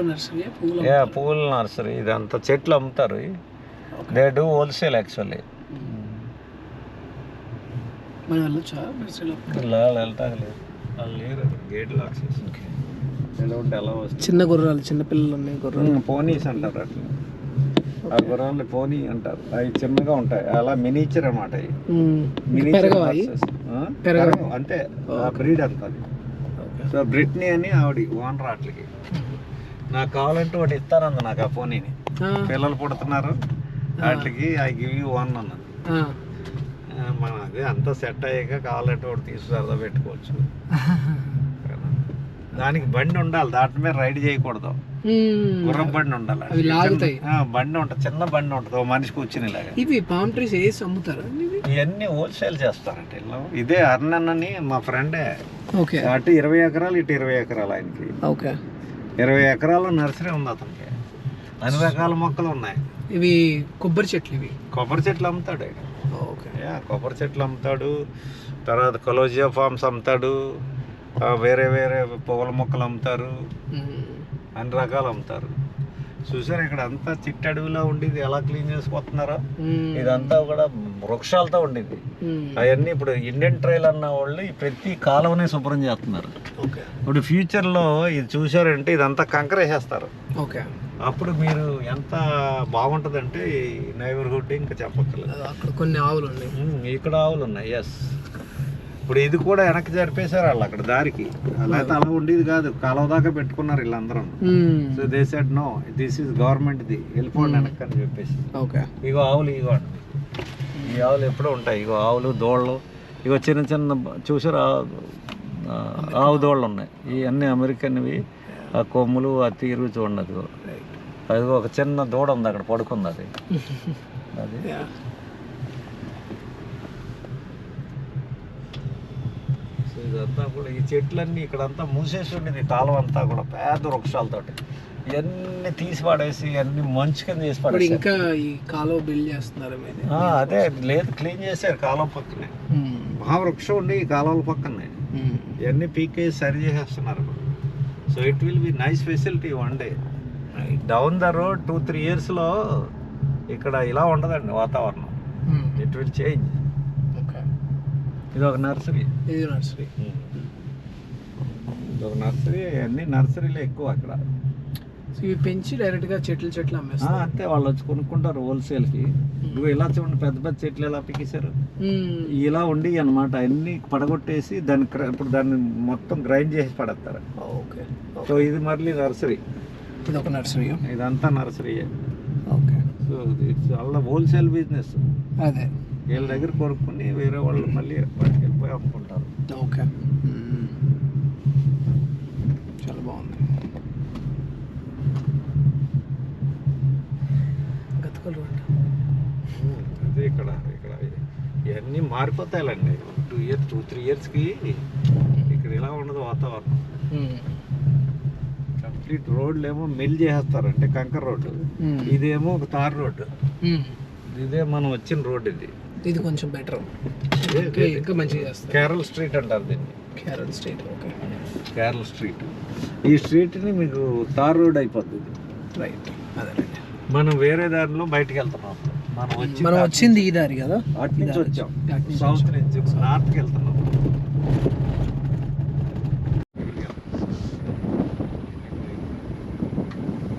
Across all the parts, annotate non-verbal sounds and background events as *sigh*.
Nursery పూల nursery. ఇదంతా చెట్లు అమ్ముతారు. దే డూ హోల్సేల్ యాక్చువల్లీ చిన్న గుర్రాలు చిన్న పిల్లలు ఉన్నాయి గుర్రాలు. పోనీస్ అంటారు అట్లా. ఆ గుర్రాలు పోనీ అంటారు. అవి చిన్నగా ఉంటాయి. అలా మినీచర్ అన్నమాట? పెరగవు, అంతే బ్రీడ్ అంత అది. సో బ్రిట్నీ అని ఆవిడ ఓనర్ వాటికి నాకు కావాలంటే ఒకటి ఇస్తానంది నాకు ఆ ఆ, పిల్లలు పుడుతున్నారు. వాటికి ఐ గివ్ యూ వన్ అన్నది. ఆ, మన అదే అంతా సెట్ అయ్యాక కావాలంటే ఒకటి తీసి సరదా పెట్టుకోవచ్చు. *laughs* దానికి బండి ఉండాలి. దాటి మీద రైడ్ చేయకూడదు. గుర్రం బండి ఉండాలి. అవి లాగుతాయి. ఆ, బండి ఉంటుంది చిన్న బండి ఉంటుంది. మనిషి కూర్చుని ఇలాగా. ఇవి పామ్ ట్రీస్ వేసి అమ్ముతారా ఇవి? ఇవన్నీ హోల్సేల్ చేస్తారంట ఇదే అర్నన్నని మా ఫ్రెండే ఓకే. అటు ఇరవై ఎకరాలు ఇటు ఇరవై ఎకరాలు ఆయనకి. ఓకే. ఇరవై ఎకరాల నర్సరీ ఉంది అతనికి. అన్ని రకాల మొక్కలు ఉన్నాయి. ఇవి కొబ్బరి చెట్లు ఇవి? కొబ్బరి చెట్లు అమ్ముతాడు. ఓకే. కొబ్బరి చెట్లు అమ్ముతాడు తర్వాత కొలోజియా ఫార్మ్స్ అమ్ముతాడు వేరే వేరే పువ్వుల మొక్కలు అమ్ముతారు మ్మ్. అన్ని రకాలు అమ్ముతారు. చూసారు ఇక్కడ అంతా చిట్ట అడవిలో ఉండేది. ఎలా క్లీన్ చేసుకొస్తున్నారో. ఇదంతా కూడా వృక్షాలతో ఉండేది. అవన్నీ ఇప్పుడు ఇండియన్ ట్రైల్ అన్న వాళ్ళు ప్రతి కాలువని శుభ్రం చేస్తున్నారు. ఓకే. ఇప్పుడు ఫ్యూచర్లో ఇది చూసారంటే ఇదంతా కంకరేసేస్తారు ఓకే. అప్పుడు మీరు ఎంత బాగుంటుందంటే నైబర్హుడ్ ఇంకా చెప్పక్కర్లేదు. అక్కడ కొన్ని ఆవులు ఉన్నాయి. ఇక్కడ ఆవులు ఉన్నాయి. ఎస్ ఇప్పుడు ఇది కూడా వెనక్కి జరిపేశారు వాళ్ళు అక్కడ దారికి. అలా అయితే అలా ఉండేది కాదు. కాలువ దాకా పెట్టుకున్నారు వీళ్ళందరూ. So they said no this is గవర్నమెంట్ది వెళ్ళిపోండి వెనక్కి అని చెప్పేసి. ఓకే. ఇగో ఆవులు ఇగో ఈ ఆవులు ఎప్పుడూ ఉంటాయి. ఇగో ఆవులు దోళ్ళు ఇగో చిన్న చిన్న చూసారా? ఆవు దోళ్ళు ఉన్నాయి. ఇవన్నీ అమెరికన్వి ఆ కొమ్ములు ఆ తీరు చూడండి అదిగో. అదిగో ఒక చిన్న దూడ ఉంది అక్కడ పడుకుంది అది. *laughs* అది Yeah. సో ఇదంతా కూడా ఈ చెట్లన్నీ ఇక్కడంతా మూసేసి ఉండేది కాలం అంతా కూడా పెద్ద వృక్షాలతోటి. ఇవన్నీ తీసి పడేసి అన్ని మంచు కింద చేసి పడేసి ఇంకా ఈ కాలువ బిల్డ్ చేస్తున్నారు అదే లేదు క్లీన్ చేశారు కాలువ పక్కనే. మహావృక్షం ఉండి ఈ కాలువల పక్కనే. ఇవన్నీ పీకేసి సరి చేసేస్తున్నారు. So it will be nice facility one day. Down the road two three ఇయర్స్లో ఇక్కడ ఇలా ఉండదండి వాతావరణం. It will change. ఇది ఒక నర్సరీ. ఇది నర్సరీ. ఇది ఒక నర్సరీ అన్ని నర్సరీలు ఎక్కువ అక్కడ. ఇవి పెంచి డైరెక్ట్గా చెట్లు చెట్లు అమ్మేస్తారు. అంతే వాళ్ళు వచ్చి కొనుక్కుంటారు హోల్సేల్కి. నువ్వు ఇలా చూడండి పెద్ద పెద్ద చెట్లు ఎలా పీకేశారు. మ్మ్. ఇలా ఉండి అనమాట అన్ని పడగొట్టేసి దాన్ని ఇప్పుడు దాన్ని మొత్తం గ్రైండ్ చేసి పడేస్తారు. ఓకే సో ఇది మళ్ళీ నర్సరీ. ఇది ఒక నర్సరీ. ఇదంతా నర్సరీయే. Okay. So it's all wholesale business. అదే. వీళ్ళ దగ్గర కొనుక్కుని వేరే వాళ్ళు మళ్ళీ పట్టుకెళ్ళిపోయి అమ్ముకుంటారు. ఓకే. చాలా బాగుంది. గతుకులు అదే ఇక్కడ ఇక్కడ ఇవన్నీ మారిపోతాయిలండి. టూ ఇయర్స్ టూ త్రీ ఇయర్స్కి ఇక్కడ ఇలా ఉండదు వాతావరణం. కంప్లీట్ రోడ్లు ఏమో మిల్ చేసేస్తారు అంటే కంకర్ రోడ్డు. ఇదేమో ఒక తార్ రోడ్డు. ఇదే మనం వచ్చిన రోడ్ ఇది. ఇది కొంచెం బెటర్ ఇంకా మంచిగా చేస్తారు. కేరళ స్ట్రీట్ అంటారు దీన్ని. Kerala state okay Kerala street ఈ స్ట్రీట్ని మీకు తార్ రోడ్ అయిపోతుంది రైట్ అదే మనం వేరే దారిలో బయటికి వెళ్తున్నాం మనం వచ్చి మనం వచ్చింది ఈ దారి కదా? అటు నుంచి వచ్చాం. సౌత్ నుంచి నార్త్కి వెళ్తున్నాం.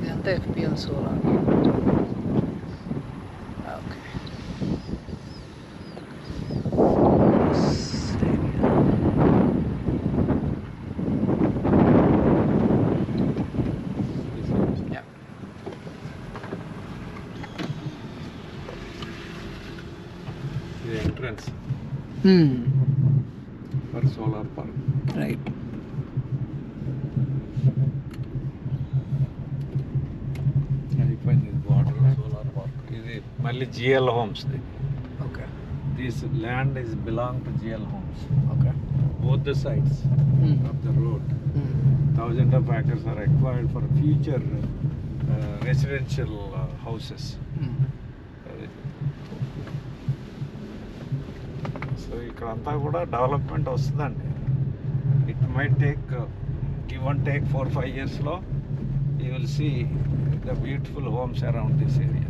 ఇదంతా ఎఫ్పిఎల్ సోలార్ ఓకే ఇది entrance for solar park right అయిపోయింది ఇది వాటర్ సోలార్ పార్క్ ఇది మళ్ళీ GL homes okay this land is belong to GL homes okay both the sides of the road thousand of acres are required for future uh, residential uh, houses. అది so ఇక్కడంతా కూడా development వస్తుందండి it might take give and take four five ఇయర్స్లో you will see the beautiful homes around this area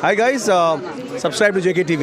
Hi guys, uh, subscribe to JKTV.